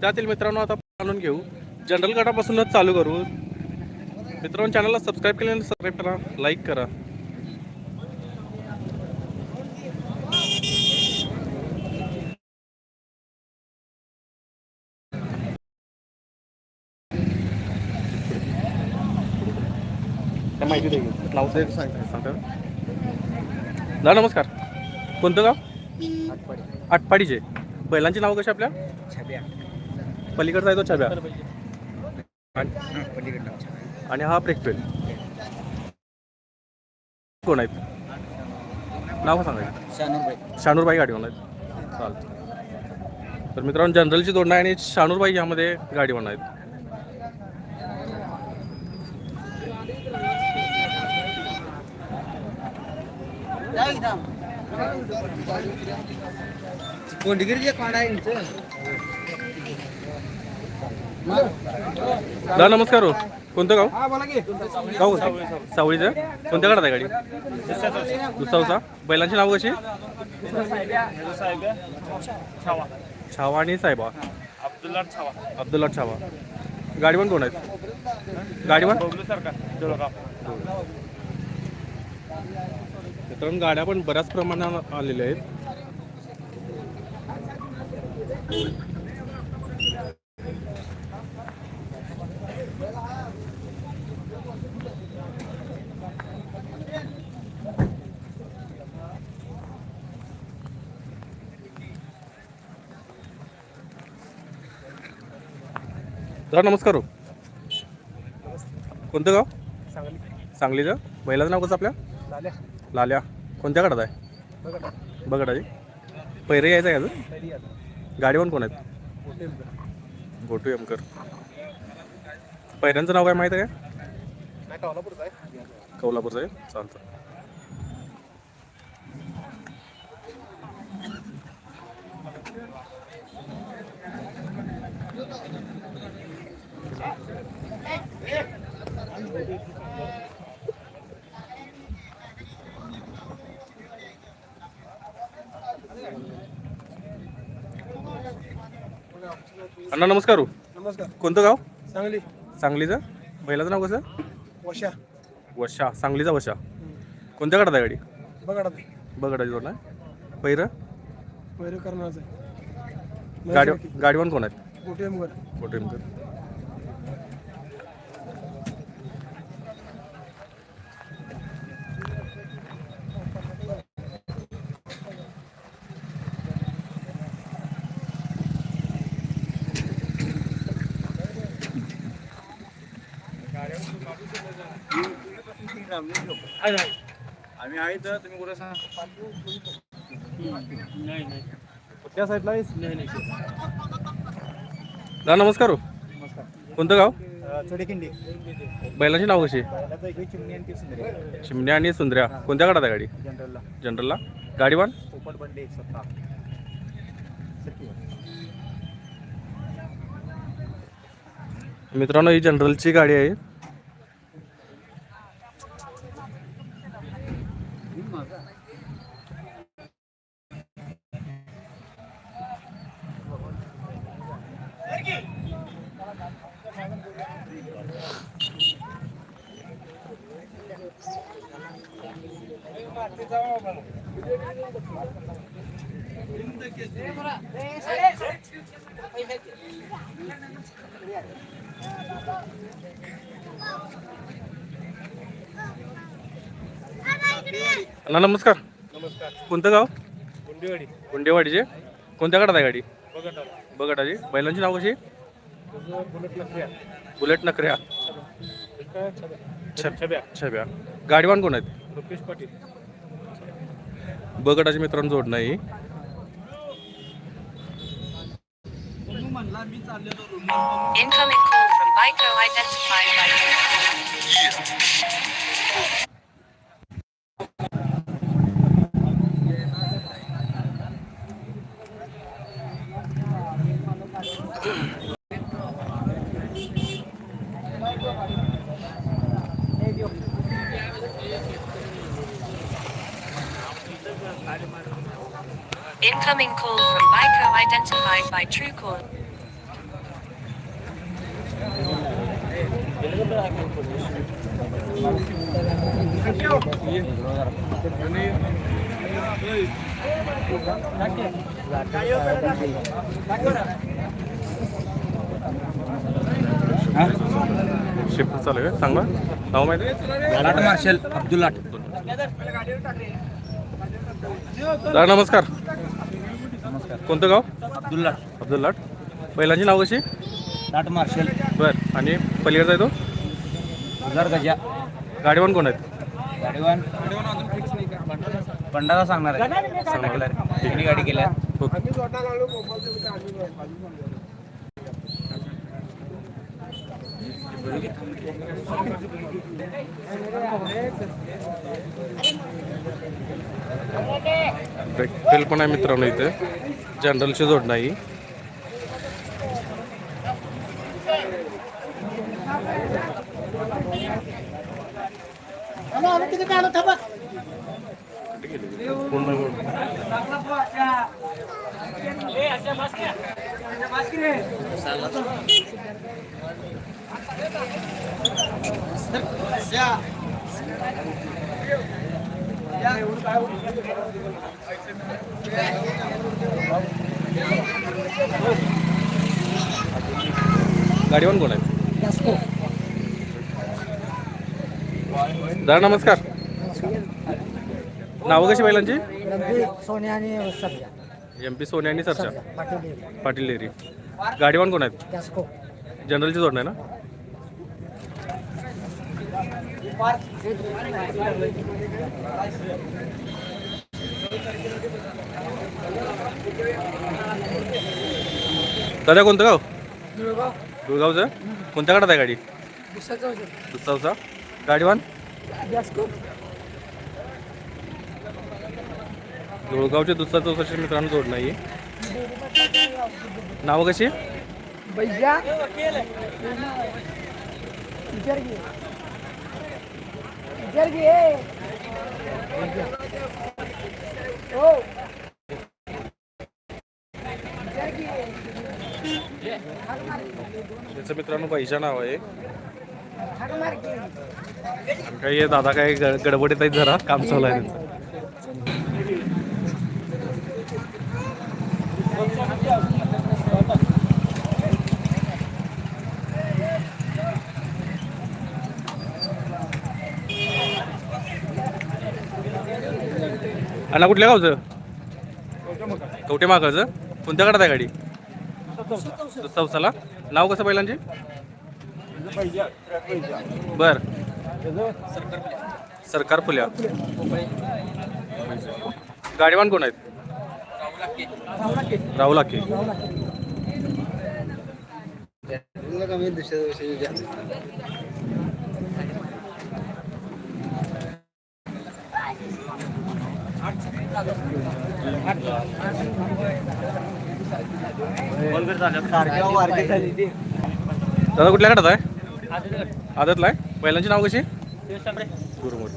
त्यातील मित्रांनो आता आणून घेऊ. जनरल गटापासूनच चालू करू. मित्रांनो चॅनलला सबस्क्राईब केल्यानंतर सबस्क्राईब करा लाईक करा. काय माहिती दे सांगता नमस्कार. कोणतं गाव? आटपाडीचे. बैलांची नाव कशी आपल्या? पलीकडचा आहे तो छब्या. आणि- आणि हा ब्रेकफेल कोण आहेत? नाव सांगायचं शानूरबाई. गाडीवान आहेत. चालतं तर मित्रांनो जनरलची जोडणं आहे आणि शानूरबाई यामध्ये गाडीवान आहेत. कोंडगिरीचे कोंड आहे दादा नमस्कार हो. कोणतं गाव? हा बोला की. गाव सावळीचं. कोणत्या गाडात आहे गाडी? दुसावसा. बैलांची नाव कशी? छावा आणि साहेबा अब्दुल्ला छावा. अब्दुल्ला छावा गाडीवान कोण आहेत? जळगाव मित्रांनो गाड्या पण बऱ्याच प्रमाणात आलेल्या आहेत. दादा नमस्कार हो. कोणतं गाव? सांगलीचं. बैलाचं नाव कसं आपल्या? लाल्या. कोणत्या गाडात आहे? बघाडाची पैरे यायचं आहे का अजून कोण आहेत? गोटू एमकर पैऱ्यांचं नाव काय माहीत आहे काय कौलापूरचं आहे. चालतं. अण्णा नमस्कार हो. नमस्कार. कोणतं गाव? सांगली. सांगलीचं? बैलाचं नाव कसं? वशा. वशा. सांगलीचा वशा. कोणत्या गाडात आहे गाडी? बघा बघाडाची जोड ना पैरं वैर करण्याचं गाडी गाडीवर कोण आहेत? कोटीएमवर गोटू आम्ही आहे तर तुम्ही कुठे सांगा? नाही नाही. त्या साईडला दादा नमस्कार हो. कोणतं गाव? चोडेखिंडी. बैलांची नाव कशी इकडे चिमणी आणि ती सुंदरी. चिमण्या आणि सुंदर्या कोणत्या गाडात आहे गाडी? जनरलला. जनरलला. गाडीवान? पोपट बंडे सत्ता. मित्रांनो ही जनरलची गाडी आहे. अण्णा नमस्कार. नमस्कार. कोणतं गाव? गुंडेवाडी. गुंडेवाडीचे. कोणत्या गाडात आहे गाडी? बघा बघटाची बैलांची नाव कशी? बुलेट नकऱ्या बुलेट नकऱ्या काय? छब्या. गाडीवान कोण आहेत? रुपेश पाटील. ब गटाच्या मित्रांनो जोड नाही Incoming call from Baiko identified by Incoming call from Baiko identified by Truecaller. Shift चालू आहे सांगा नाव माहिती लाट मार्शल अब्दुल लाट दादा नमस्कार कोणतं गाव? अब्दुल लाट. अब्दुल लाट. बैलांची नाव कशी? लाट मार्शल. बर. आणि पलीकडचा आहे तो? हजार गजा. गाडीवान कोण आहेत? गाडीवान. पंडाला सांगणार आहे. सांगणार. तिन्ही गाडी केल्या ओके. बेल पण आहे मित्रांनो इथे. जनरलची जोड नाही गाडीवान कोण आहे दादा नमस्कार. नावं कशी बैलांची सोन्या आणि एम पी सोन्या आणि सरच्या पाटील डेअरी गाडीवान कोण आहेत? जनरलची जोड नाही ना? दादा कोणतं गाव? दुर्गाव दुर्गावचं कोणत्या गाडात आहे गाडी? दुसऱ्याचं. दुसरावचा गाडीवान? गॅस्को. दुर्गावचे दुसरा चौसाशे मित्रांनो जोड नाही नावं कशी? बैजा. हो विचार घे त्याचं मित्रांनो पैशा नाव आहे. काही दादा काही गडबडीत आहेत जरा काम चालू आहे अण्णा कुठल्या गावचं? कवटे मागाचं कोणत्या गाडात आहे गाडी? चौसाला नाव कसं पहिल्यांची? बर. सरकार फुल्या. गाडीवान कोण आहेत? राहुल आके. दादा कुठल्या गटात आहे? आदतला आहे. पहिल्यांची नाव कशी? गुरुमूठ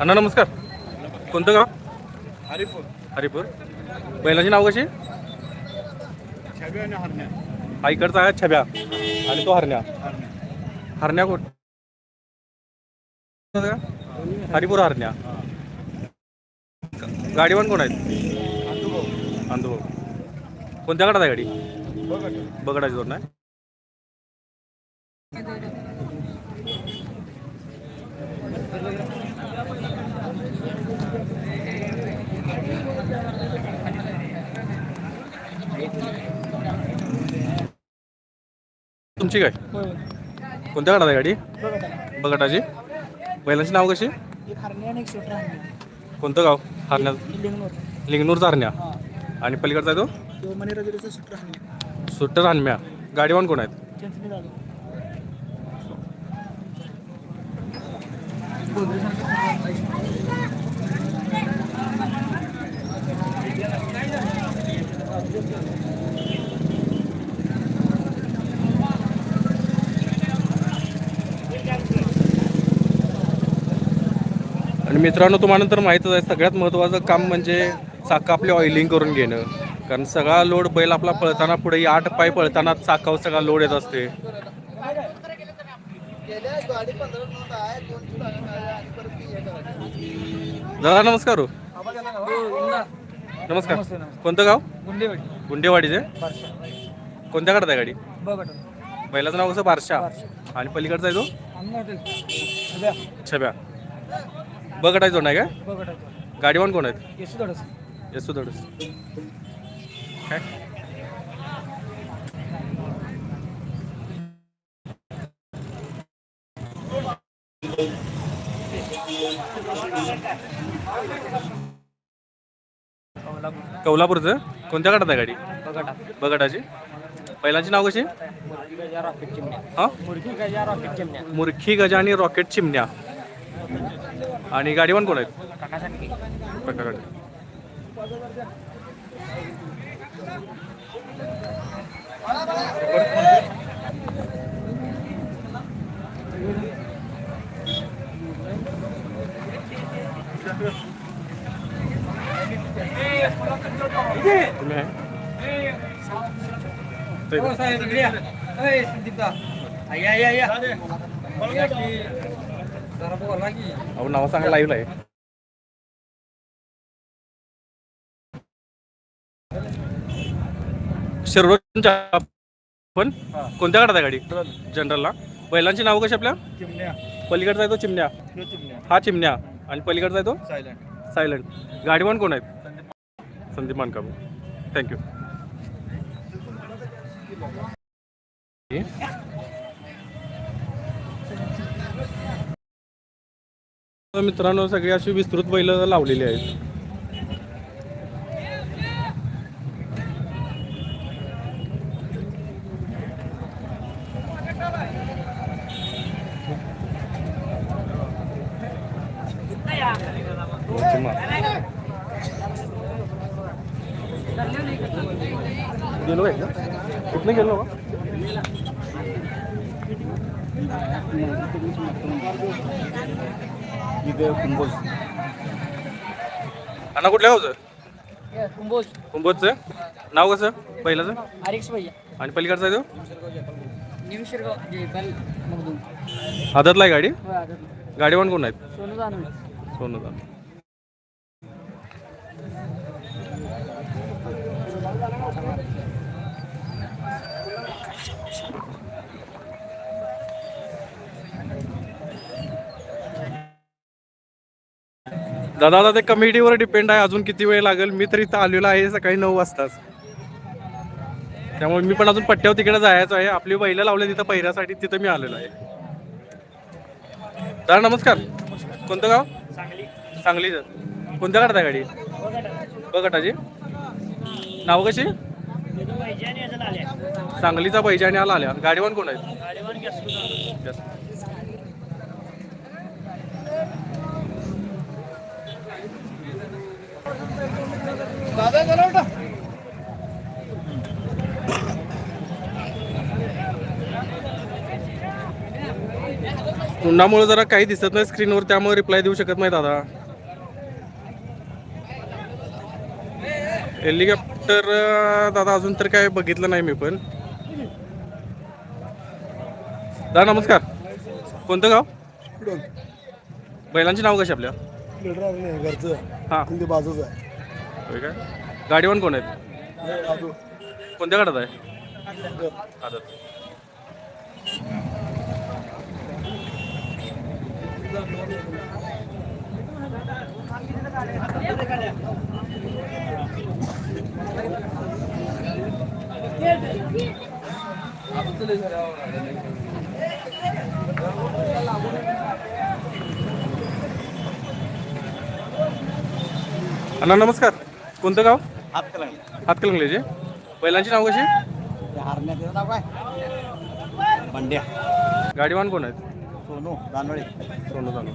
अण्णा नमस्कार. कोणतं गाव? हरिपूर. हरिपूर. बैलाची नाव कशी? हा इकडचा आहे छब्या. आणि तो हरण्या. हरण्या. कोण? हरिपूर हरण्या. गाडीवान कोण आहेत? अंधुभाऊ कोणत्या गाडात आहे गाडी? बगडाची जोड नाही तुमची काय? कोणत्या गाडात आहे गाडी? बगटाची. बैलांची नाव कशी? एक हरणे आणि एक स्वेटर आणली कोणतं गाव? हरण्या लिंगनोर. हरण्या. हा. आणि पलीकडचा आहे तो? तो स्वेटर आणली सुट्टर हनम्या गाडीवान कोण आहेत? झालं आणि मित्रांनो तुम्हाला तर माहीतच आहे सगळ्यात महत्त्वाचं काम म्हणजे चाकं आपली ऑइलिंग करून घेणं. कारण सगळा लोड बैल आपला पळताना पुढे आठ पाय पळताना चाकावर सगळा लोड येत असते. दादा नमस्कार हो. नमस्कार. कोणतं गाव? गुंडेवाडी. गुंडेवाडीचे कोणत्या आहे गाडी? बैलाचं नाव कसं? बारशा. आणि पलीकडचा आहे तो? छब्या. बघटाय जो नाही काय बघट गाडीवान कोण आहेत? येसू धडस येसू धडस काय? कोणत्या गटात आहे गाडी? बघटा बगटाची पहिल्याची नाव कशी? मुरकी गजा रॉकेट चिमण्या. हा? मुरकी गजा रॉकेट चिमण्या. मुरखी गजा आणि रॉकेट चिमण्या. आणि गाडीवान कोण आहेत? आहे? ते- अहो नाव सांगा लाईव्ह आहे. शिरोडच्या पण कोणत्या गाडात आहे गाडी? जनरलला. बैलांची नाव कशी आपल्या? चिमण्या. पलीकडचा आहे तो चिमण्या. हा चिमण्या. आणि पलीकडचा आहे तो? सायलेंट. सायलंट. गाडीवान कोण आहेत संदीप मानकाबू थँक्यू मित्रांनो सगळी अशी विस्तृत बैल लावलेली आहेत. गेलो आहे का कुठनं गेलो का अण्णा कुठल्या गावचं? कुंभोज. कुंभोजचं. नाव कसं? पहिल्याचं? आरिक्स भैया. आणि पलीकडचा आहे तो? न्यू शिरगाव जे बल मगदूम आदतला आहे गाडी? होय आदर गाडीवान कोण आहेत? सोनू दान दादा आता ते कमिटीवर डिपेंड आहे अजून किती वेळ लागेल? मी तरी इथं आलेलो आहे सकाळी नऊ वाजताच. त्यामुळे मी पण अजून पट्ट्यावर तिकडे जायचं आहे. आपली बैलं लावले तिथं पहिऱ्यासाठी तिथं मी आलेलो आहे. दादा नमस्कार. कोणतं गाव? सांगली. सांगलीचं. कोणत्या आहे गाडी? बघटाची. नाव कशी? सांगलीचा पैजा आणि आला आल्या. गाडीवान कोण आहेत Yes. दादा चला उठा उन्हामुळे जरा काही दिसत नाही स्क्रीनवर त्यामुळे रिप्लाय देऊ शकत नाही दादा. हेलिकॉप्टर दादा अजून तर काय बघितलं नाही मी पण. दादा नमस्कार. कोणतं गाव? बैलांची नाव कशी आपल्या? घरचं. हां. बाजूच आहे? होय का गाडीवान कोण आहेत? कोणत्या गाडात आहे? आदत अण्णा नमस्कार. कोणतं गाव? हातकलंगलेचे बैलांची नाव कशी? नाव काय बंड्या. गाडीवान कोण आहेत? सोनू दानवळे सोनू जाणू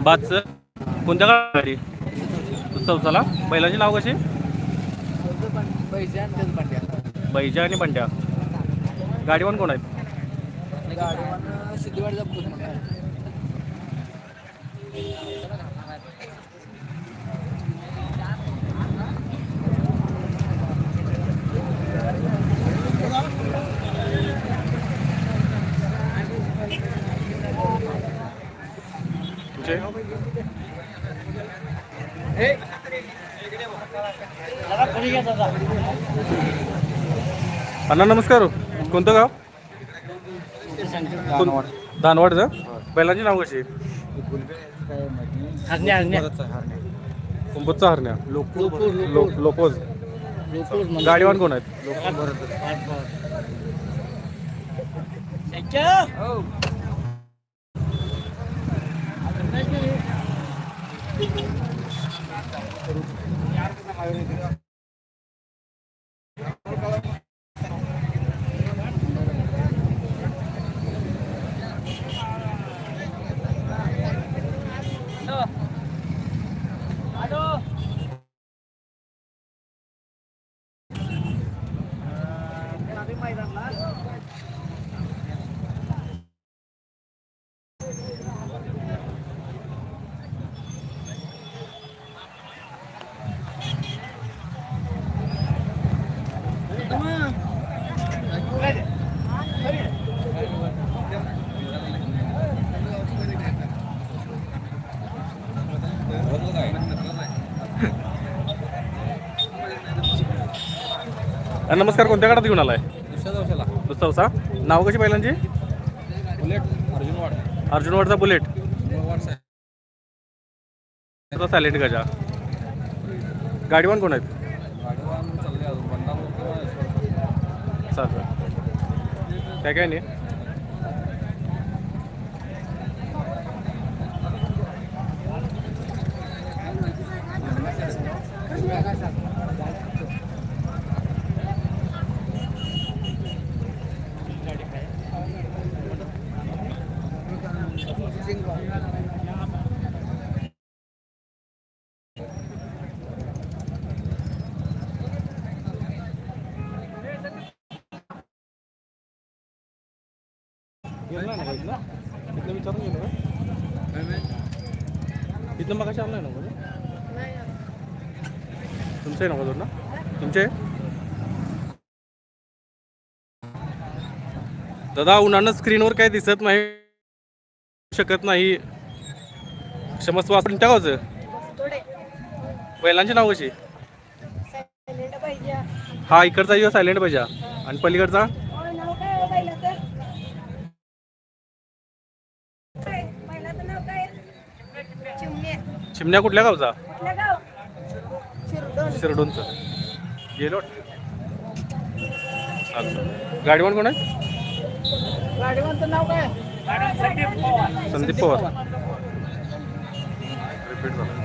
बाच कोणत्या गाडी चौसाला बैलाचे नाव कशी? पैसे आणि तेच गाडी बैजा आणि बंड्या गाडीवर कोण आहेत तुमचे? अण्णा नमस्कार. कोणतं गाव? कोण- दानवाडचं बैलांची नाव कशी हरण्या हरण्या. लोकोज गाडीवान कोण आहेत अण्णा, नमस्कार कोणत्या गाडात घेऊन आलाय? दुसरा नाव कशी बैलांची बुलेट अर्जुन वाड. अर्जुन वाडचा बुलेट. सायलेंट गजा. गाडीवान कोण आहेत? चालतं काय काय नाही? गेला ना इथलं इथलं विचारून गेलो का इथलं मग आणलं ना म्हणजे तुमचं आहे ना दोन ना? तुमचे? दादा उन्हानं स्क्रीनवर काही दिसत नाही शकत नाही. क्षमस्व आपण गावचं बैलांची नाव कशी? हा इकडचा यो सायलेंट पाहिजे. आणि पलीकडचा हो, नाव काय आहे बैलाचं? काय? बैलाचं नाव काय आहे? चिमणे चिमण्या कुठल्या गावचा? शिरडोनचं. गेलो गाडीवर कोण आहे? संदीप पवार. रिपीट झालं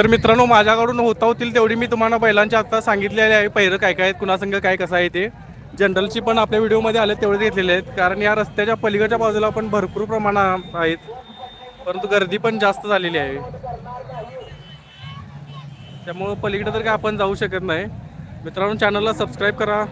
तर मित्रांनो माझ्याकडून होता होतील तेवढी मी तुम्हाला बैलांची आता सांगितलेले आहे. पहिरं काय काय आहेत कुणासंग काय कसं आहे ते. जनरलची पण आपल्या व्हिडिओमध्ये आले तेवढे घेतलेले आहेत. कारण या रस्त्याच्या पलीकडच्या बाजूला पण भरपूर प्रमाणात आहेत. परंतु गर्दी पण जास्त झालेली आहे. त्यामुळं पलीकडे तर काय आपण जाऊ शकत नाही. मित्रांनो चॅनलला सबस्क्राईब करा.